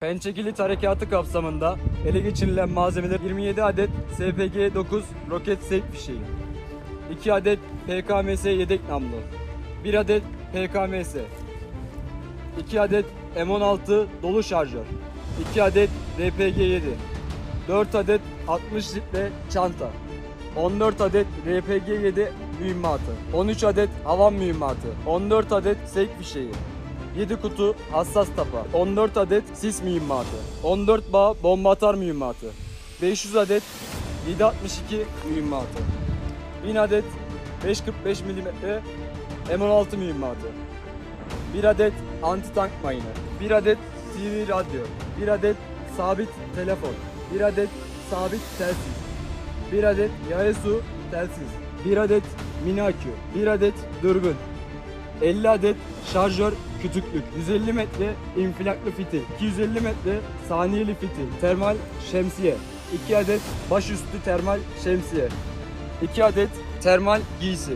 Pençekilit harekatı kapsamında ele geçirilen malzemeler 27 adet SPG-9 roket seyf fişeği, 2 adet PKMS yedek namlu, 1 adet PKMS, 2 adet M16 dolu şarjör, 2 adet RPG-7, 4 adet 60 litre çanta, 14 adet RPG-7 mühimmatı, 13 adet havan mühimmatı, 14 adet seyf fişeği, 7 kutu hassas tapa, 14 adet sis mühimmatı, 14 bağ bomba atar mühimmatı, 500 adet 762 mühimmatı, 1000 adet 545 mm M16 mühimmatı, 1 adet anti tank mayını, 1 adet TV radyo, 1 adet sabit telefon, 1 adet sabit telsiz, 1 adet yaya su telsiz, 1 adet mini akü, 1 adet dürbün, 50 adet şarjör kütüklük, 150 metre infilaklı fitil, 250 metre saniyeli fitil, termal şemsiye, 2 adet başüstü termal şemsiye, 2 adet termal giysi,